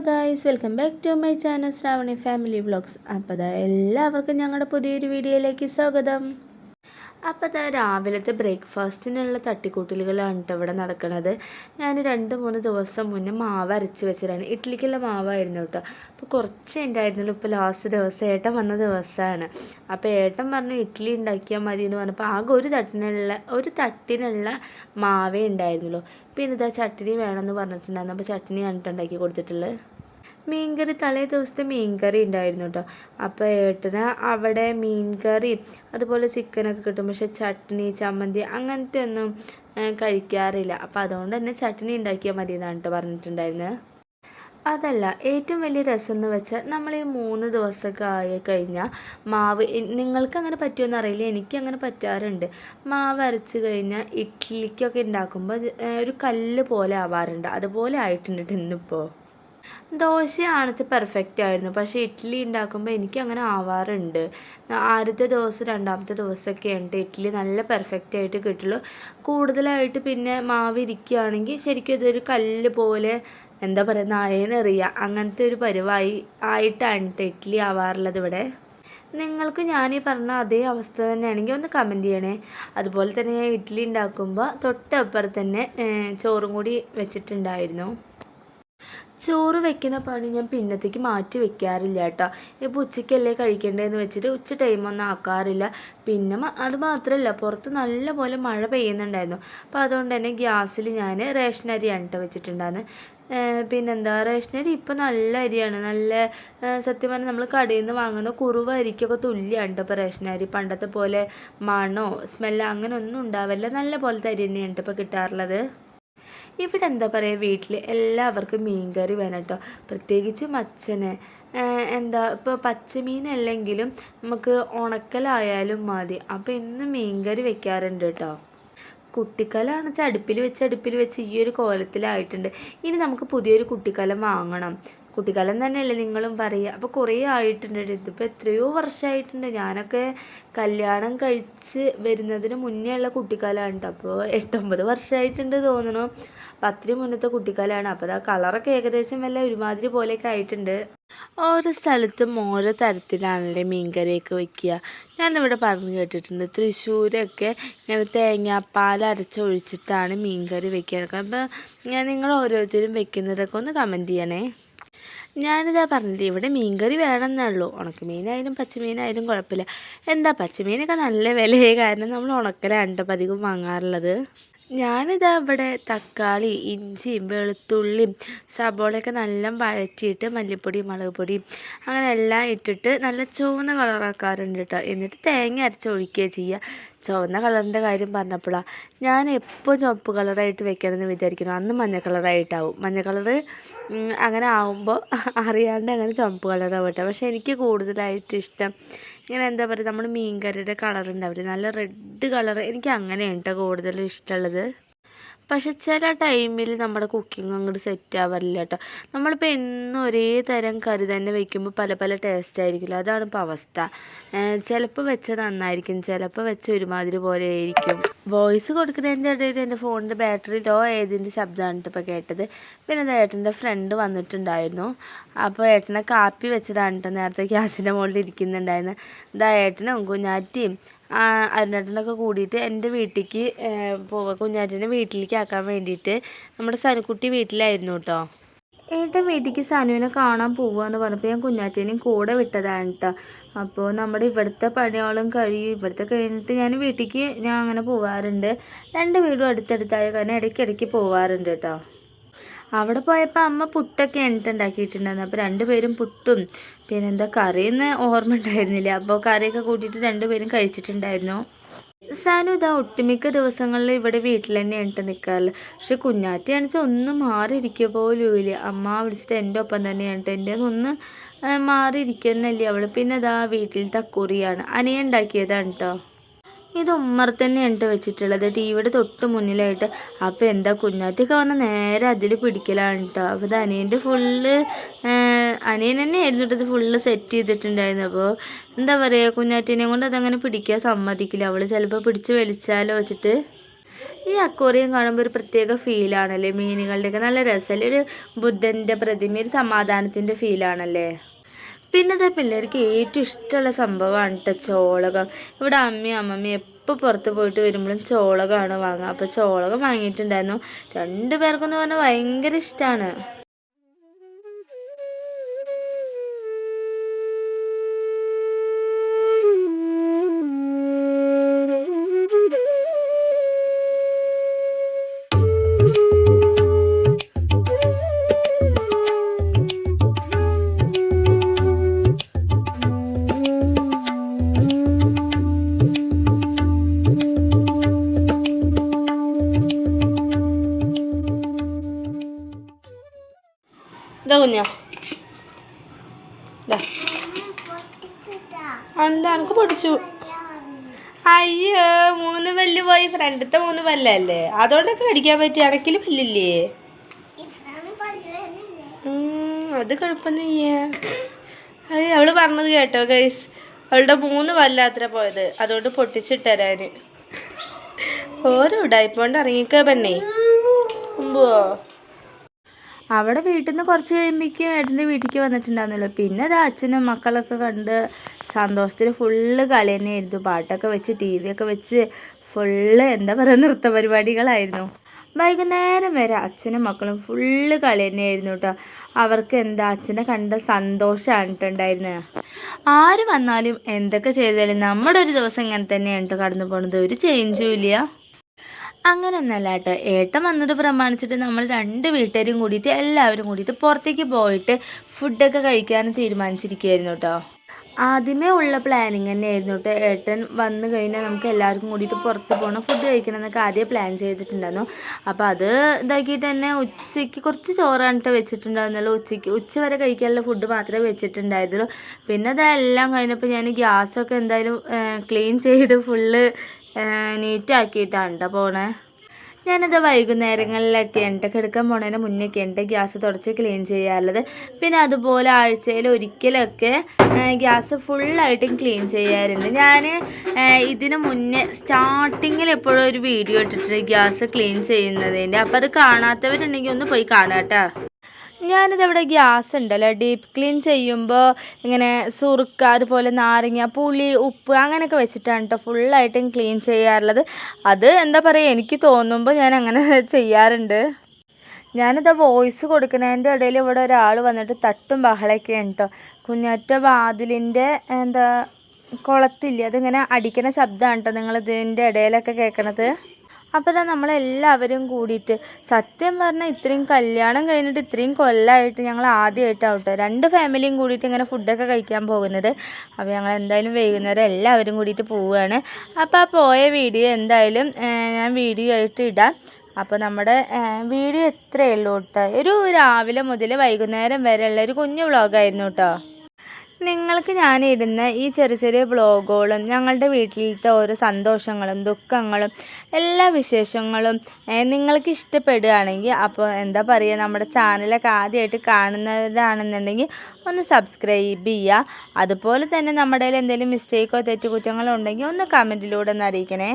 Guys welcome back to my channel Shravani family vlogs അപ്പോൾ എല്ലാവർക്കും ഞങ്ങളുടെ പുതിയൊരു വീഡിയോയിലേക്ക് സ്വാഗതം. അപ്പോൾ അതാ രാവിലത്തെ ബ്രേക്ക്ഫാസ്റ്റിനുള്ള തട്ടിക്കൂട്ടലുകളാണ് കേട്ടോ ഇവിടെ നടക്കുന്നത് ഞാൻ രണ്ട് മൂന്ന് ദിവസം മുന്നേ മാവ് അരച്ച് വെച്ചതാണ്. ഇഡ്ഡലിക്കുള്ള മാവായിരുന്നു കേട്ടോ അപ്പോൾ കുറച്ച് ഉണ്ടായിരുന്നുള്ളൂ. ഇപ്പോൾ ലാസ്റ്റ് ദിവസം ഏട്ടൻ വന്ന ദിവസമാണ് അപ്പോൾ ഏട്ടൻ പറഞ്ഞു ഇഡ്ഡലി ഉണ്ടാക്കിയാൽ മതി എന്ന് പറഞ്ഞപ്പോൾ ആകെ ഒരു തട്ടിനുള്ള ഒരു തട്ടിനുള്ള മാവേ ഉണ്ടായിരുന്നുള്ളൂ. പിന്നെ ഇതാ ചട്ടിനി വേണമെന്ന് പറഞ്ഞിട്ടുണ്ടായിരുന്നു. അപ്പോൾ ആണ് കേട്ടോ ഉണ്ടാക്കി കൊടുത്തിട്ടുള്ളത്. മീൻകറി തലേ ദിവസത്തെ മീൻകറി ഉണ്ടായിരുന്നു കേട്ടോ അപ്പോൾ ഏട്ടന് അവിടെ മീൻകറി അതുപോലെ ചിക്കനൊക്കെ കിട്ടും. പക്ഷെ ചട്നി ചമ്മന്തി അങ്ങനത്തെ ഒന്നും കഴിക്കാറില്ല. അപ്പോൾ അതുകൊണ്ട് തന്നെ ചട്നി ഉണ്ടാക്കിയാൽ മതി എന്നാണ് കേട്ടോ പറഞ്ഞിട്ടുണ്ടായിരുന്നത് അതല്ല ഏറ്റവും വലിയ രസം എന്ന് വെച്ചാൽ നമ്മൾ ഈ മൂന്ന് ദിവസമൊക്കെ ആയി കഴിഞ്ഞാൽ മാവ് നിങ്ങൾക്ക് അങ്ങനെ പറ്റുമെന്ന് അറിയില്ല. എനിക്ക് അങ്ങനെ പറ്റാറുണ്ട്. മാവ് അരച്ച് കഴിഞ്ഞാൽ ഇഡ്ഡലിക്കൊക്കെ ഉണ്ടാക്കുമ്പോൾ ഒരു കല്ല് പോലെ ആവാറുണ്ട്. അതുപോലെ ആയിട്ടുണ്ട് ട്ടോ ഇന്നിപ്പോൾ ദോശയാണത് പെർഫെക്റ്റ് ആയിരുന്നു. പക്ഷേ ഇഡ്ഡലി ഉണ്ടാക്കുമ്പോൾ എനിക്ക് അങ്ങനെ ആവാറുണ്ട്. ആദ്യത്തെ ദിവസം രണ്ടാമത്തെ ദിവസമൊക്കെ ഉണ്ട് ഇഡ്ഡലി നല്ല പെർഫെക്റ്റ് ആയിട്ട് കിട്ടുള്ളൂ. കൂടുതലായിട്ട് പിന്നെ മാവ് ഇരിക്കുകയാണെങ്കിൽ ശരിക്കും ഇതൊരു കല്ല് പോലെ എന്താ പറയുക നായനറിയുക അങ്ങനത്തെ ഒരു പരിവായി ആയിട്ടാണ് ഇഡ്ഡലി ആവാറുള്ളത് ഇവിടെ. നിങ്ങൾക്ക് ഞാൻ ഈ പറഞ്ഞ അതേ അവസ്ഥ തന്നെയാണെങ്കിൽ ഒന്ന് കമന്റ് ചെയ്യണേ. അതുപോലെ തന്നെ ഞാൻ ഇഡ്ഡലി ഉണ്ടാക്കുമ്പോൾ തൊട്ടപ്പുറത്ത് തന്നെ ചോറും കൂടി വെച്ചിട്ടുണ്ടായിരുന്നു. ചോറ് വെക്കുന്ന പണി ഞാൻ പിന്നത്തേക്ക് മാറ്റി വെക്കാറില്ല കേട്ടോ. ഇപ്പോൾ ഉച്ചയ്ക്കല്ലേ കഴിക്കേണ്ടതെന്ന് വെച്ചിട്ട് ഉച്ച ടൈമൊന്നും ആക്കാറില്ല. പിന്നെ അത് മാത്രമല്ല പുറത്ത് നല്ല പോലെ മഴ പെയ്യുന്നുണ്ടായിരുന്നു. അപ്പോൾ അതുകൊണ്ട് തന്നെ ഗ്യാസിൽ ഞാൻ റേഷൻ അരി കേട്ടോ വെച്ചിട്ടുണ്ടായിരുന്നു പിന്നെന്താ? റേഷൻ അരി ഇപ്പോൾ നല്ല അരിയാണ്. നല്ല സത്യം പറഞ്ഞാൽ നമ്മൾ കടയിൽ നിന്ന് വാങ്ങുന്ന കുറുവ അരിക്കൊക്കെ തുല്യമാണ് ഇപ്പോൾ റേഷൻ അരി. പണ്ടത്തെ പോലെ മണോ സ്മെല്ലോ അങ്ങനെ ഒന്നും ഉണ്ടാവില്ല. നല്ല പോലത്തെ അരി തന്നെയാണ് ഇപ്പോൾ കിട്ടാറുള്ളത്. ഇവിടെ എന്താ പറയുക വീട്ടിൽ എല്ലാവർക്കും മീൻകറി വേണം കേട്ടോ പ്രത്യേകിച്ച് അച്ഛന് എന്താ ഇപ്പോൾ പച്ചമീനല്ലെങ്കിലും നമുക്ക് ഉണക്കലായാലും മതി. അപ്പോൾ ഇന്ന് മീൻകറി വെക്കാറുണ്ട് കേട്ടോ കുട്ടിക്കലാണ് വെച്ചാൽ അടുപ്പിൽ വെച്ച് അടുപ്പിൽ വെച്ച് ഈ ഒരു കോലത്തിലായിട്ടുണ്ട്. ഇനി നമുക്ക് പുതിയൊരു കുട്ടിക്കലം വാങ്ങണം. കുട്ടിക്കാലം തന്നെയല്ലേ നിങ്ങളും പറയുക. അപ്പോൾ കുറേ ആയിട്ടുണ്ട് ഇതിപ്പോൾ എത്രയോ വർഷമായിട്ടുണ്ട്. ഞാനൊക്കെ കല്യാണം കഴിച്ച് വരുന്നതിന് മുന്നേ ഉള്ള കുട്ടിക്കാലമാണ് കേട്ടോ. അപ്പോൾ എട്ടൊമ്പത് വർഷമായിട്ടുണ്ട് തോന്നുന്നു അപ്പോൾ അത്രയും മുന്നത്തെ കുട്ടിക്കാലമാണ്. അപ്പോൾ ആ കളറൊക്കെ ഏകദേശം വല്ല ഒരുമാതിരി പോലെയൊക്കെ ആയിട്ടുണ്ട്. ഓരോ സ്ഥലത്തും ഓരോ തരത്തിലാണല്ലേ മീൻകറിയൊക്കെ വയ്ക്കുക ഞാനിവിടെ പറഞ്ഞു കേട്ടിട്ടുണ്ട് തൃശ്ശൂരൊക്കെ ഇങ്ങനെ തേങ്ങാപ്പാൽ അരച്ചൊഴിച്ചിട്ടാണ് മീൻകറി വയ്ക്കുക അപ്പോൾ ഞാൻ നിങ്ങൾ ഓരോരുത്തരും വെക്കുന്നതൊക്കെ ഒന്ന് കമന്റ് ചെയ്യണേ. ഞാനിതാ പറഞ്ഞില്ലേ ഇവിടെ മീൻകറി വേണമെന്നേ ഉള്ളൂ ഉണക്കമീനായാലും പച്ചമീനായാലും കുഴപ്പമില്ല. എന്താ പച്ചമീനൊക്കെ നല്ല വിലയായി കാരണം നമ്മൾ ഉണക്കലാണ് കേട്ടോ അധികം വാങ്ങാറുള്ളത്. ഞാനിതാ ഇവിടെ തക്കാളി ഇഞ്ചിയും വെളുത്തുള്ളിയും സബോളയൊക്കെ നല്ല വഴറ്റിയിട്ട് മല്ലിപ്പൊടി മുളക് പൊടി അങ്ങനെ എല്ലാം ഇട്ടിട്ട് നല്ല ചുവന്ന കളറാക്കാറുണ്ട് കേട്ടോ. എന്നിട്ട് തേങ്ങ അരച്ച് അരച്ചൊഴിക്കുക ചെയ്യുക. ചുവന്ന കളറിന്റെ കാര്യം പറഞ്ഞപ്പോഴാണ് ഞാൻ എപ്പോൾ ചുവപ്പ് കളറായിട്ട് വെക്കണമെന്ന് വിചാരിക്കുന്നു. അന്ന് മഞ്ഞ കളറായിട്ടാവും. മഞ്ഞ കളറ് അങ്ങനെ ആവുമ്പോൾ അറിയാണ്ട് അങ്ങനെ ചുവപ്പ് കളറാവും കേട്ടോ പക്ഷേ എനിക്ക് കൂടുതലായിട്ട് ഇഷ്ടം ഇങ്ങനെ എന്താ പറയുക നമ്മൾ മീൻ കറിയുടെ കളർ ഉണ്ടാവില്ലേ നല്ല റെഡ് കളർ എനിക്ക് അങ്ങനെയാണ് കേട്ടോ കൂടുതലും ഇഷ്ടമുള്ളത്. പക്ഷെ ചില ടൈമിൽ നമ്മുടെ കുക്കിംഗ് അങ്ങോട്ട് സെറ്റ് ആവാറില്ല കേട്ടോ നമ്മളിപ്പോൾ എന്നും ഒരേ തരം കറി തന്നെ വെക്കുമ്പോൾ പല പല ടേസ്റ്റ് ആയിരിക്കില്ല അതാണ് ഇപ്പോൾ അവസ്ഥ. ചിലപ്പോൾ വെച്ച നന്നായിരിക്കും ചിലപ്പോൾ വെച്ച ഒരുമാതിരി പോലെ ആയിരിക്കും. വോയിസ് കൊടുക്കുന്നതിന്റെ ഇടയിൽ എന്റെ ഫോണിന്റെ ബാറ്ററി ലോ ആയതിന്റെ ശബ്ദമാണ് ഇപ്പോൾ കേട്ടത്. പിന്നെ അത് ഏട്ടന്റെ ഫ്രണ്ട് വന്നിട്ടുണ്ടായിരുന്നു. അപ്പോൾ ഏട്ടനെ കാപ്പി വെച്ചതാണ് കേട്ടോ നേരത്തെ ഗ്യാസിന്റെ മുകളിൽ ഇരിക്കുന്നുണ്ടായിരുന്നു. ഇതാ ഏട്ടനും കുഞ്ഞാറ്റിയും അരുണേട്ടനൊക്കെ കൂടിയിട്ട് എന്റെ വീട്ടിലേക്ക് കുഞ്ഞാറ്റനെ വീട്ടിലേക്ക് ആക്കാൻ വേണ്ടിയിട്ട് നമ്മുടെ സനുക്കുട്ടി വീട്ടിലായിരുന്നു കേട്ടോ. ഏട്ടൻ വീട്ടിലേക്ക് സനുവിനെ കാണാൻ പോവാന്ന് പറഞ്ഞപ്പോൾ ഞാൻ കുഞ്ഞാറ്റേനെയും കൂടെ വിട്ടതാണ് കേട്ടോ. അപ്പോൾ നമ്മുടെ ഇവിടുത്തെ പണിയോളം കഴിയും. ഇവിടുത്തെ കഴിഞ്ഞിട്ട് ഞാൻ വീട്ടിലേക്ക് ഞാൻ അങ്ങനെ പോവാറുണ്ട്. രണ്ട് വീടും അടുത്തടുത്തായ കാരണം ഇടയ്ക്കിടയ്ക്ക് പോവാറുണ്ട് കേട്ടോ. അവിടെ പോയപ്പോൾ അമ്മ പുട്ടൊക്കെ എണ്ണിട്ട് ഉണ്ടാക്കിയിട്ടുണ്ടായിരുന്നു. അപ്പോൾ രണ്ടുപേരും പുട്ടും പിന്നെ പിന്നെന്താ കറിയെന്ന് ഓർമ്മ ഉണ്ടായിരുന്നില്ല. അപ്പോൾ കറിയൊക്കെ കൂട്ടിയിട്ട് രണ്ടുപേരും കഴിച്ചിട്ടുണ്ടായിരുന്നു. സാനു ഇതാ ഒട്ടുമിക്ക ദിവസങ്ങളിൽ ഇവിടെ വീട്ടിൽ തന്നെ എണ്ണിട്ട് നിൽക്കാറില്ല പക്ഷെ കുഞ്ഞാറ്റയാണെന്ന് വെച്ചാൽ ഒന്നും മാറിയിരിക്കുക പോലും ഇല്ല. അമ്മ വിളിച്ചിട്ട് എന്റെ ഒപ്പം തന്നെയാണ് എന്റെ ഒന്ന് മാറിയിരിക്കുന്നല്ലേ അവൾ പിന്നെ ഇതാ വീട്ടിൽ തക്കൂറിയാണ്. അനിയ ഉണ്ടാക്കിയതാണ് കേട്ടോ ഇത് ഉമ്മർ തന്നെയാണ് ട്ടോ വെച്ചിട്ടുള്ളത്. ടി വിയുടെ തൊട്ട് മുന്നിലായിട്ട്. അപ്പോൾ എന്താ കുഞ്ഞാറ്റൊക്കെ വന്നാൽ നേരെ അതിൽ പിടിക്കലാണ് കേട്ടോ അപ്പോൾ ഇത് അനിയന്റെ ഫുള്ള് അനിയൻ തന്നെയായിരുന്നു ആയിരുന്നു ഫുള്ള് സെറ്റ് ചെയ്തിട്ടുണ്ടായിരുന്നു അപ്പോൾ എന്താ പറയുക കുഞ്ഞാറ്റിനെ കൊണ്ട് അതങ്ങനെ പിടിക്കാൻ സമ്മതിക്കില്ല. അവൾ ചിലപ്പോൾ പിടിച്ച് വലിച്ചാലോ വെച്ചിട്ട്. ഈ അക്വേറിയം കാണുമ്പോൾ ഒരു പ്രത്യേക ഫീലാണല്ലേ മീനുകളുടെയൊക്കെ നല്ല രസമല്ലേ ഒരു ബുദ്ധന്റെ പ്രതിമ ഒരു സമാധാനത്തിന്റെ ഫീലാണല്ലേ പിന്നെ ഇതാ പിള്ളേർക്ക് ഏറ്റവും ഇഷ്ടമുള്ള സംഭവമാണ് കേട്ടോ ചോളകം. ഇവിടെ അമ്മയും അമ്മമ്മയും എപ്പോൾ പുറത്ത് പോയിട്ട് വരുമ്പോഴും ചോളകമാണ് വാങ്ങുക. അപ്പോൾ ചോളകം വാങ്ങിയിട്ടുണ്ടായിരുന്നു. രണ്ടു പേർക്കെന്ന് പറഞ്ഞാൽ ഭയങ്കര ഇഷ്ടമാണ് കുഞ്ഞോ എന്താ എനിക്ക് പൊടിച്ചു അയ്യോ മൂന്ന് പല്ല് പോയി. ഫ്രണ്ടത്തെ മൂന്ന് പല്ലല്ലേ? അതുകൊണ്ടൊക്കെ കടിക്കാൻ പറ്റി അടക്കിൽ പല്ലില്ലേ? അത് കുഴപ്പമൊന്നുമില്ല. അയ്യ അവൾ പറഞ്ഞത് കേട്ടോ ഗൈസ് അവളുടെ മൂന്ന് പല്ലാത്ര പോയത്. അതുകൊണ്ട് പൊട്ടിച്ചിട്ടരാന് ഓരോ ഡൈപ്പോണ്ട് ഇറങ്ങിക്കോ പെണ്ണേ. മുമ്പോ അവിടെ വീട്ടിൽ നിന്ന് കുറച്ച് കഴിയുമ്പോഴേക്കും ഏട്ടന്റെ വീട്ടിലേക്ക് വന്നിട്ടുണ്ടായിരുന്നല്ലോ. പിന്നെ അത് അച്ഛനും മക്കളൊക്കെ കണ്ട് സന്തോഷത്തിൽ ഫുള്ള് കളി തന്നെയായിരുന്നു. പാട്ടൊക്കെ വെച്ച് ടി വി ഒക്കെ വെച്ച് ഫുള്ള് എന്താ പറയുക നൃത്ത പരിപാടികളായിരുന്നു. വൈകുന്നേരം വരെ അച്ഛനും മക്കളും ഫുള്ള് കളി തന്നെയായിരുന്നു കേട്ടോ. അവർക്ക് എന്താ അച്ഛനെ കണ്ട സന്തോഷമാണ് കേട്ടോ ഉണ്ടായിരുന്നത്. ആര് വന്നാലും എന്തൊക്കെ ചെയ്താലും നമ്മുടെ ഒരു ദിവസം ഇങ്ങനെ തന്നെയാണ് കേട്ടോ കടന്നു പോകുന്നത് ഒരു ചേഞ്ചും ഇല്ല. അങ്ങനെ ഒന്നല്ല കേട്ടോ ഏട്ടൻ വന്നത് പ്രമാണിച്ചിട്ട് നമ്മൾ രണ്ട് വീട്ടുകാരും കൂടിയിട്ട് എല്ലാവരും കൂടിയിട്ട് പുറത്തേക്ക് പോയിട്ട് ഫുഡൊക്കെ കഴിക്കാൻ തീരുമാനിച്ചിരിക്കുകയായിരുന്നു കേട്ടോ. ആദ്യമേ ഉള്ള പ്ലാനിങ് തന്നെയായിരുന്നു കേട്ടോ. ഏട്ടൻ വന്നു കഴിഞ്ഞാൽ നമുക്ക് എല്ലാവർക്കും കൂടിയിട്ട് പുറത്ത് പോകണം ഫുഡ് കഴിക്കണം എന്നൊക്കെ ആദ്യം പ്ലാൻ ചെയ്തിട്ടുണ്ടായിരുന്നു. അപ്പോൾ അത് ഇതാക്കിയിട്ട് തന്നെ ഉച്ചയ്ക്ക് കുറച്ച് ചോറാണിട്ട് വെച്ചിട്ടുണ്ടായിരുന്നല്ലോ ഉച്ചയ്ക്ക് ഉച്ച വരെ കഴിക്കാനുള്ള ഫുഡ് മാത്രമേ വെച്ചിട്ടുണ്ടായിരുന്നുള്ളൂ. പിന്നെ അതെല്ലാം കഴിഞ്ഞപ്പോൾ ഞാൻ ഗ്യാസൊക്കെ എന്തായാലും ക്ലീൻ ചെയ്ത് ഫുള്ള് നീറ്റാക്കിയിട്ടാണ് കേട്ടോ പോണേ. ഞാനത് വൈകുന്നേരങ്ങളിലൊക്കെ എന്റെ കിടക്കാൻ പോണതിന് മുന്നേയൊക്കെ എന്റെ ഗ്യാസ് തുടച്ച് ക്ലീൻ ചെയ്യാറുള്ളത്. പിന്നെ അതുപോലെ ആഴ്ചയിൽ ഒരിക്കലൊക്കെ ഗ്യാസ് ഫുള്ളായിട്ടും ക്ലീൻ ചെയ്യാറുണ്ട്. ഞാൻ ഇതിന് മുന്നേ സ്റ്റാർട്ടിങ്ങിൽ എപ്പോഴും ഒരു വീഡിയോ ഇട്ടിട്ടുണ്ട് ഗ്യാസ് ക്ലീൻ ചെയ്യുന്നതിന്റെ. അപ്പോൾ അത് കാണാത്തവരുണ്ടെങ്കിൽ ഒന്ന് പോയി കാണാം കേട്ടോ ഞാനിതവിടെ ഗ്യാസ് ഉണ്ടല്ലോ ഡീപ്പ് ക്ലീൻ ചെയ്യുമ്പോൾ ഇങ്ങനെ സുറുക്ക അതുപോലെ നാരങ്ങ പുളി ഉപ്പ് അങ്ങനെയൊക്കെ വെച്ചിട്ടാണ് കേട്ടോ ഫുള്ളായിട്ടും ക്ലീൻ ചെയ്യാറുള്ളത്. അത് എന്താ പറയുക എനിക്ക് തോന്നുമ്പോൾ ഞാൻ അങ്ങനെ ചെയ്യാറുണ്ട്. ഞാനിത് വോയിസ് കൊടുക്കുന്നതിന്റെ ഇടയിൽ ഇവിടെ ഒരാൾ വന്നിട്ട് തട്ടും ബഹളൊക്കെ കേട്ടോ കുഞ്ഞാറ്റ വാതിലിന്റെ എന്താ കുളത്തില്ലേ അതിങ്ങനെ അടിക്കുന്ന ശബ്ദമാണ് കേട്ടോ നിങ്ങൾ ഇതിന്റെ ഇടയിലൊക്കെ കേൾക്കണത്. അപ്പോൾ ഇതാ നമ്മളെല്ലാവരും കൂടിയിട്ട് സത്യം പറഞ്ഞാൽ ഇത്രയും കല്യാണം കഴിഞ്ഞിട്ട് ഇത്രയും കൊല്ലമായിട്ട് ഞങ്ങൾ ആദ്യമായിട്ട് ആവട്ടെ രണ്ട് ഫാമിലിയും കൂടിയിട്ട് ഇങ്ങനെ ഫുഡൊക്കെ കഴിക്കാൻ പോകുന്നത്. അപ്പോൾ ഞങ്ങൾ എന്തായാലും വൈകുന്നേരം എല്ലാവരും കൂടിയിട്ട് പോവുകയാണ്. അപ്പോൾ ആ പോയ വീഡിയോ എന്തായാലും ഞാൻ വീഡിയോ ആയിട്ട് ഇടാം. അപ്പോൾ നമ്മുടെ വീഡിയോ എത്രയേ ഉള്ളൂ കേട്ടോ. ഒരു രാവിലെ മുതൽ വൈകുന്നേരം വരെയുള്ള ഒരു കുഞ്ഞു വ്ളോഗായിരുന്നു കേട്ടോ. നിങ്ങൾക്ക് ഞാനിടുന്ന ഈ ചെറിയ ചെറിയ വ്ളോഗുകളും ഞങ്ങളുടെ വീട്ടിലത്തെ ഓരോ സന്തോഷങ്ങളും ദുഃഖങ്ങളും എല്ലാ വിശേഷങ്ങളും നിങ്ങൾക്ക് ഇഷ്ടപ്പെടുകയാണെങ്കിൽ അപ്പോൾ എന്താ പറയുക നമ്മുടെ ചാനലൊക്കെ ആദ്യമായിട്ട് കാണുന്നവരാണെന്നുണ്ടെങ്കിൽ ഒന്ന് സബ്സ്ക്രൈബ് ചെയ്യുക. അതുപോലെ തന്നെ നമ്മുടെ എന്തെങ്കിലും മിസ്റ്റേക്കോ തെറ്റുകുറ്റങ്ങളോ ഉണ്ടെങ്കിൽ ഒന്ന് കമന്റിലൂടെ ഒന്ന് അറിയിക്കണേ.